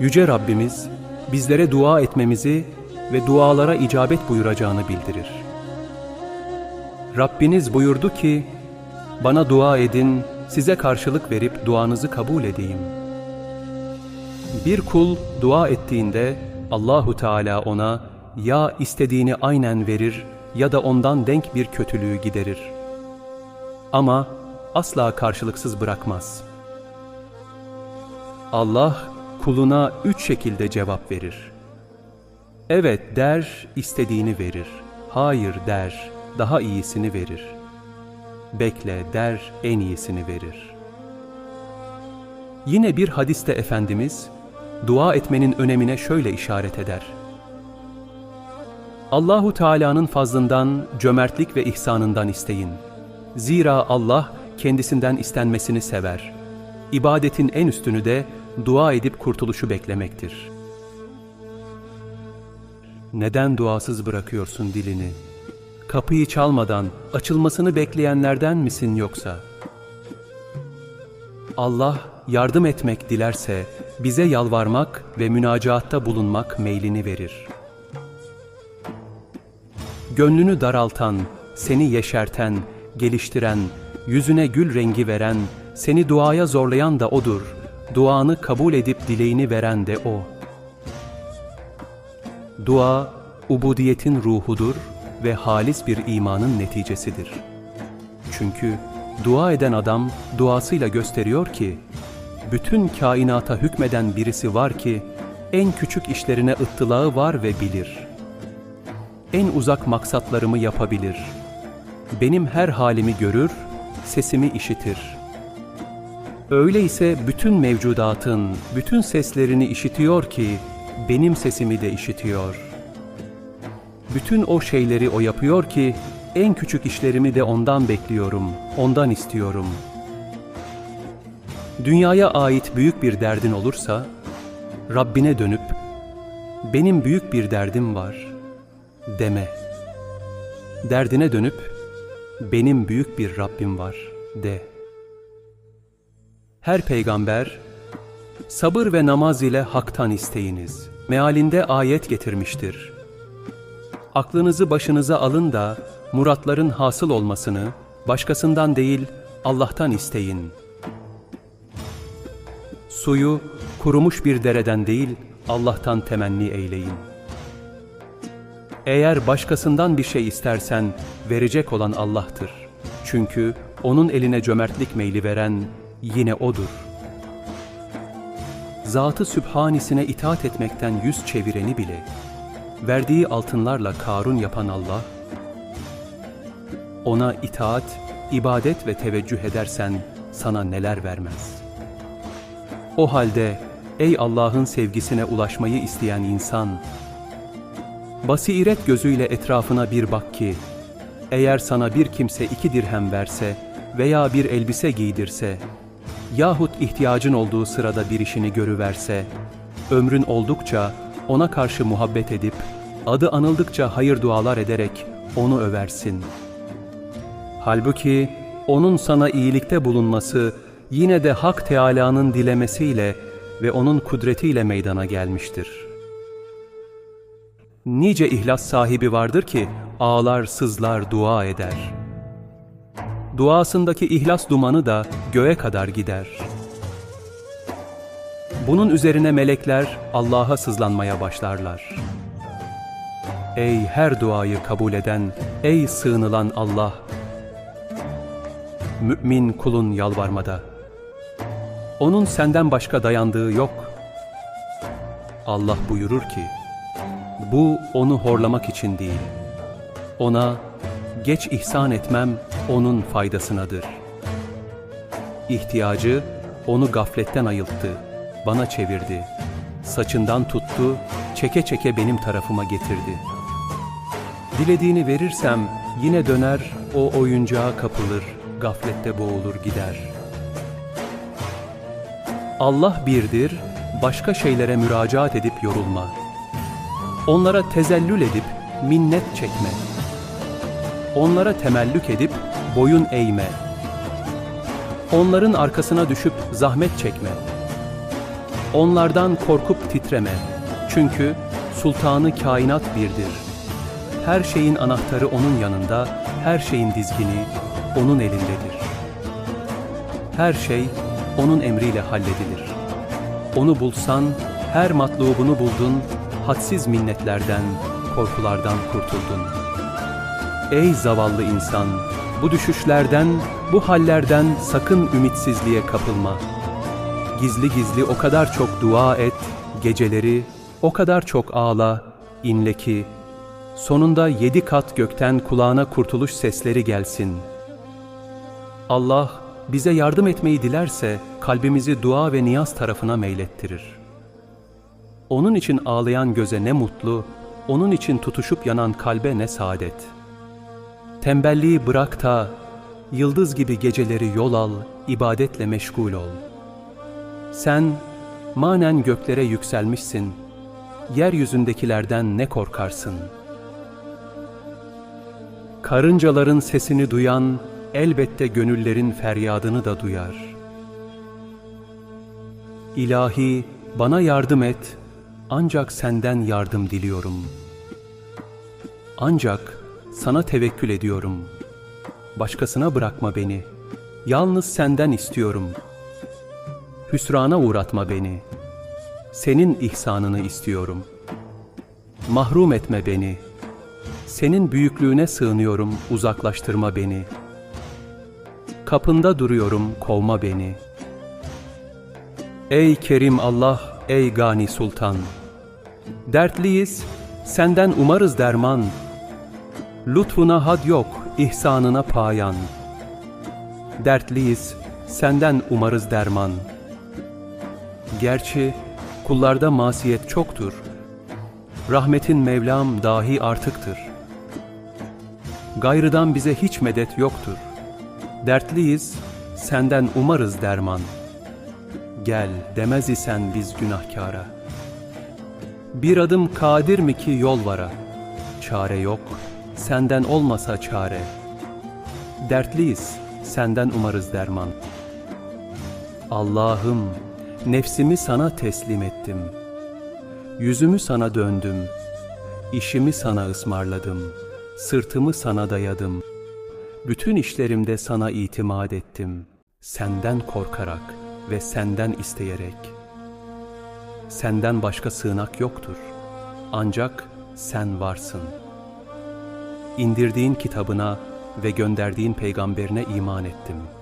Yüce Rabbimiz bizlere dua etmemizi ve dualara icabet buyuracağını bildirir. Rabbiniz buyurdu ki, bana dua edin, size karşılık verip duanızı kabul edeyim. Bir kul dua ettiğinde Allahu Teala ona ya istediğini aynen verir ya da ondan denk bir kötülüğü giderir. Ama asla karşılıksız bırakmaz. Allah kuluna üç şekilde cevap verir. Evet der, istediğini verir. Hayır der, daha iyisini verir. Bekle der, en iyisini verir. Yine bir hadiste Efendimiz, dua etmenin önemine şöyle işaret eder. Allahu Teala'nın fazlından, cömertlik ve ihsanından isteyin. Zira Allah kendisinden istenmesini sever. İbadetin en üstünü de dua edip kurtuluşu beklemektir. Neden duasız bırakıyorsun dilini? Kapıyı çalmadan açılmasını bekleyenlerden misin yoksa? Allah yardım etmek dilerse bize yalvarmak ve münacaatta bulunmak meylini verir. Gönlünü daraltan, seni yeşerten, geliştiren, yüzüne gül rengi veren, seni duaya zorlayan da O'dur. Duanı kabul edip dileğini veren de O. Dua, ubudiyetin ruhudur ve halis bir imanın neticesidir. Çünkü dua eden adam duasıyla gösteriyor ki, bütün kainata hükmeden birisi var ki, en küçük işlerine ıttılağı var ve bilir. En uzak maksatlarımı yapabilir. Benim her halimi görür, sesimi işitir. Öyleyse bütün mevcudatın, bütün seslerini işitiyor ki, benim sesimi de işitiyor. Bütün o şeyleri o yapıyor ki, en küçük işlerimi de ondan bekliyorum, ondan istiyorum. Dünyaya ait büyük bir derdin olursa, Rabbine dönüp, benim büyük bir derdim var, deme. Derdine dönüp, benim büyük bir Rabbim var, de. Her peygamber, sabır ve namaz ile haktan isteyiniz. Mealinde ayet getirmiştir. Aklınızı başınıza alın da muratların hasıl olmasını başkasından değil Allah'tan isteyin. Suyu kurumuş bir dereden değil Allah'tan temenni eyleyin. Eğer başkasından bir şey istersen verecek olan Allah'tır. Çünkü onun eline cömertlik meyli veren yine O'dur. Zatı Sübhanisine itaat etmekten yüz çevireni bile, verdiği altınlarla karun yapan Allah, ona itaat, ibadet ve teveccüh edersen sana neler vermez. O halde ey Allah'ın sevgisine ulaşmayı isteyen insan, basiret gözüyle etrafına bir bak ki, eğer sana bir kimse iki dirhem verse veya bir elbise giydirse, yahut ihtiyacın olduğu sırada bir işini görüverse, ömrün oldukça ona karşı muhabbet edip, adı anıldıkça hayır dualar ederek onu översin. Halbuki onun sana iyilikte bulunması yine de Hak Teâlâ'nın dilemesiyle ve onun kudretiyle meydana gelmiştir. Nice ihlas sahibi vardır ki ağlar sızlar dua eder. Duasındaki ihlas dumanı da göğe kadar gider. Bunun üzerine melekler Allah'a sızlanmaya başlarlar. Ey her duayı kabul eden, ey sığınılan Allah! Mümin kulun yalvarmada. Onun senden başka dayandığı yok. Allah buyurur ki, bu onu horlamak için değil. Ona geç ihsan etmem onun faydasınadır. İhtiyacı onu gafletten ayılttı, bana çevirdi. Saçından tuttu, çeke çeke benim tarafıma getirdi. Dilediğini verirsem yine döner, o oyuncağa kapılır, gaflette boğulur gider. Allah birdir, başka şeylere müracaat edip yorulma. Onlara tezellül edip minnet çekme. Onlara temellük edip boyun eğme. Onların arkasına düşüp zahmet çekme. Onlardan korkup titreme. Çünkü sultanı kainat birdir. Her şeyin anahtarı onun yanında, her şeyin dizgini onun elindedir. Her şey onun emriyle halledilir. Onu bulsan, her matlubunu buldun, hadsiz minnetlerden, korkulardan kurtuldun. Ey zavallı insan, bu düşüşlerden, bu hallerden sakın ümitsizliğe kapılma. Gizli gizli o kadar çok dua et, geceleri o kadar çok ağla, inle ki, sonunda yedi kat gökten kulağına kurtuluş sesleri gelsin. Allah bize yardım etmeyi dilerse kalbimizi dua ve niyaz tarafına meylettirir. Onun için ağlayan göze ne mutlu, onun için tutuşup yanan kalbe ne saadet. Tembelliği bırak da yıldız gibi geceleri yol al, ibadetle meşgul ol. Sen manen göklere yükselmişsin, yeryüzündekilerden ne korkarsın? Karıncaların sesini duyan elbette gönüllerin feryadını da duyar. İlahi bana yardım et, ancak senden yardım diliyorum. Ancak sana tevekkül ediyorum. Başkasına bırakma beni. Yalnız senden istiyorum. Hüsrana uğratma beni. Senin ihsanını istiyorum. Mahrum etme beni. Senin büyüklüğüne sığınıyorum, uzaklaştırma beni. Kapında duruyorum, kovma beni. Ey Kerim Allah, ey Gani Sultan. Dertliyiz, senden umarız derman. Lütfuna had yok, ihsanına payan. Dertliyiz, senden umarız derman. Gerçi kullarda masiyet çoktur. Rahmetin Mevlam dahi artıktır. Gayrıdan bize hiç medet yoktur. Dertliyiz, senden umarız derman. Gel demez isen biz günahkara. Bir adım kadir mi ki yol vara? Çare yok, senden olmasa çare. Dertliyiz, senden umarız derman. Allah'ım, nefsimi sana teslim ettim. Yüzümü sana döndüm. İşimi sana ısmarladım. Sırtımı sana dayadım. Bütün işlerimde sana itimat ettim. Senden korkarak ve senden isteyerek. Senden başka sığınak yoktur. Ancak sen varsın. İndirdiğin kitabına ve gönderdiğin peygamberine iman ettim.''